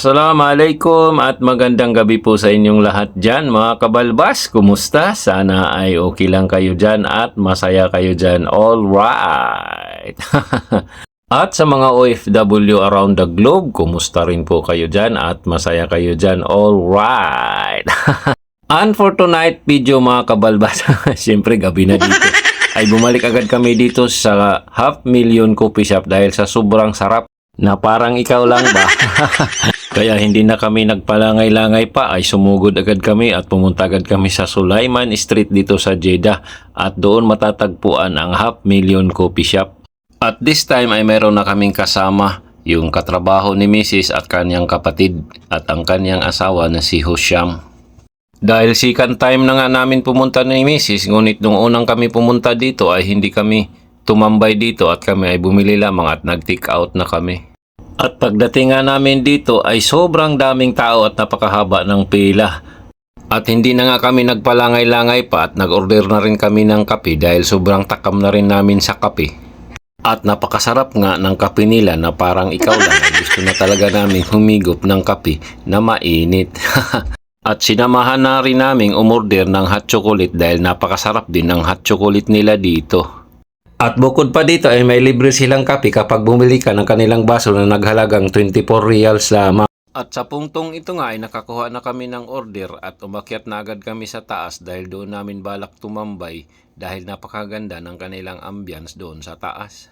Assalamualaikum at magandang gabi po sa inyong lahat dyan mga kabalbas. Kumusta? Sana ay okay lang kayo dyan at masaya kayo dyan. All right. at sa mga OFW around the globe, kumusta rin po kayo dyan at masaya kayo dyan. All right. And for tonight video mga kabalbas, siyempre gabi na dito. Ay bumalik agad kami dito sa half million coffee shop dahil sa sobrang sarap na parang ikaw lang ba? Kaya hindi na kami nagpalangay-langay pa ay sumugod agad kami at pumunta agad kami sa Sulaiman Street dito sa Jeddah at doon matatagpuan ang half million coffee shop. At this time ay meron na kaming kasama yung katrabaho ni Mrs. at kanyang kapatid at ang kanyang asawa na si Hosham. Dahil second time na nga namin pumunta ni Mrs. Ngunit nung unang kami pumunta dito ay hindi kami tumambay dito at kami ay bumili lamang at nag-take out na kami. At pagdating nga namin dito ay sobrang daming tao at napakahaba ng pila. At hindi na nga kami nagpalangay-langay pa at nag-order na rin kami ng kape dahil sobrang takam na rin namin sa kape. At napakasarap nga ng kape nila na parang ikaw lang ay gusto na talaga namin humigop ng kape na mainit. At sinamahan na rin naming umorder ng hot chocolate dahil napakasarap din ng hot chocolate nila dito. At bukod pa dito ay may libre silang kape kapag bumili ka ng kanilang baso na naghalagang 24 reals lamang. At sa punktong ito nga ay nakakuha na kami ng order at umakyat na agad kami sa taas dahil doon namin balak tumambay dahil napakaganda ng kanilang ambience doon sa taas.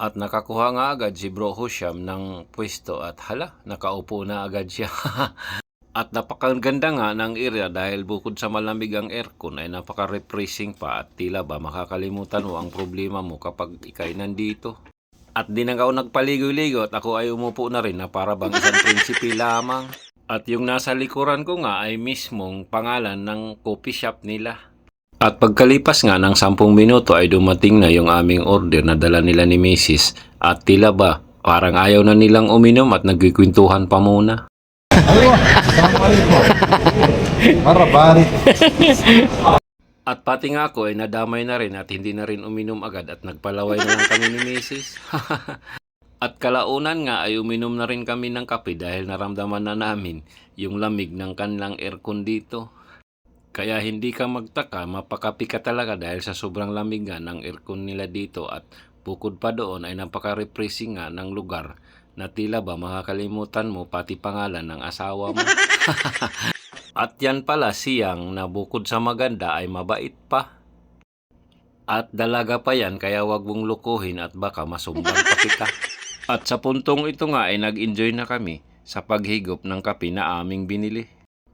At nakakuha nga agad si Bro Husham ng pwesto at hala, nakaupo na agad siya. At napakaganda nga ng area dahil bukod sa malamig ang aircon ay napaka-refreshing pa at tila ba makakalimutan mo ang problema mo kapag ikay nandito. At di na ako nagpaligoy-ligo at ako ay umupo na rin na para bang isang prinsipe lamang. At yung nasa likuran ko nga ay mismong pangalan ng coffee shop nila. At pagkalipas nga ng 10 minuto ay dumating na yung aming order na dala nila ni Mrs. At tila ba parang ayaw na nilang uminom at nagkikwentuhan pa muna. Para bari. At pati nga ako ay nadamay na rin at hindi na rin uminom agad at nagpalaway na lang kami ni Mrs. at kalaunan nga ay uminom na rin kami ng kape dahil naramdaman na namin yung lamig ng kanilang aircon dito. Kaya hindi ka magtaka, mapakapi ka talaga dahil sa sobrang lamig nga ng aircon nila dito at bukod pa doon ay napaka-refreshing nga ng lugar na tila ba makakalimutan mo pati pangalan ng asawa mo. At yan pala siyang na bukod sa maganda ay mabait pa. At dalaga pa yan kaya wag mong lukuhin at baka masumbang pa kita. At sa puntong ito nga ay nag-enjoy na kami sa paghigop ng kape na aming binili.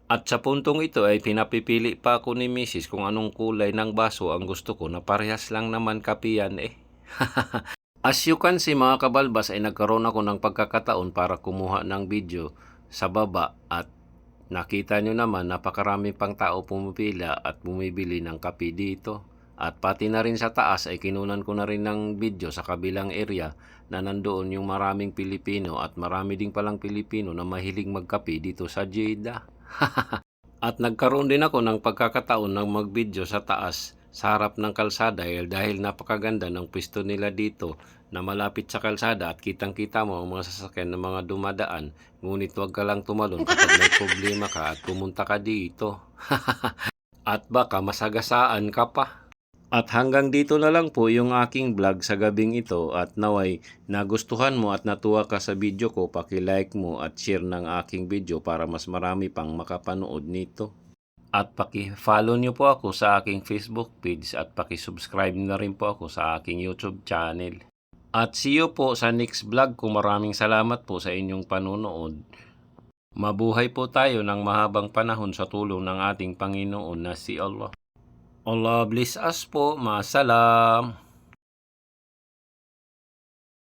At sa puntong ito ay pinapipili pa ako ni Mrs. kung anong kulay ng baso ang gusto ko na parehas lang naman kape yan eh. As you can see mga kabalbas ay nagkaroon ako ng pagkakataon para kumuha ng video sa baba at nakita nyo naman napakarami pang tao pumipila at bumibili ng kape dito. At pati na rin sa taas ay kinunan ko na rin ng video sa kabilang area na nandoon yung maraming Pilipino at marami ding palang Pilipino na mahilig magkape dito sa Jeddah. at nagkaroon din ako ng pagkakataon ng mag-video sa taas sa harap ng kalsada dahil, dahil napakaganda ng pwesto nila dito na malapit sa kalsada at kitang-kita mo ang mga sasakyan ng mga dumadaan ngunit huwag ka lang tumalon kapag may problema ka at pumunta ka dito. at baka masagasaan ka pa. At hanggang dito na lang po yung aking vlog sa gabing ito at naway nagustuhan mo at natuwa ka sa video ko, paki-like mo at share ng aking video para mas marami pang makapanood nito. At paki-follow nyo po ako sa aking Facebook page at paki-subscribe na rin po ako sa aking YouTube channel. At see you po sa next vlog ko. Maraming salamat po sa inyong panunood. Mabuhay po tayo ng mahabang panahon sa tulong ng ating Panginoon na si Allah. Allah bless us po. Masalam.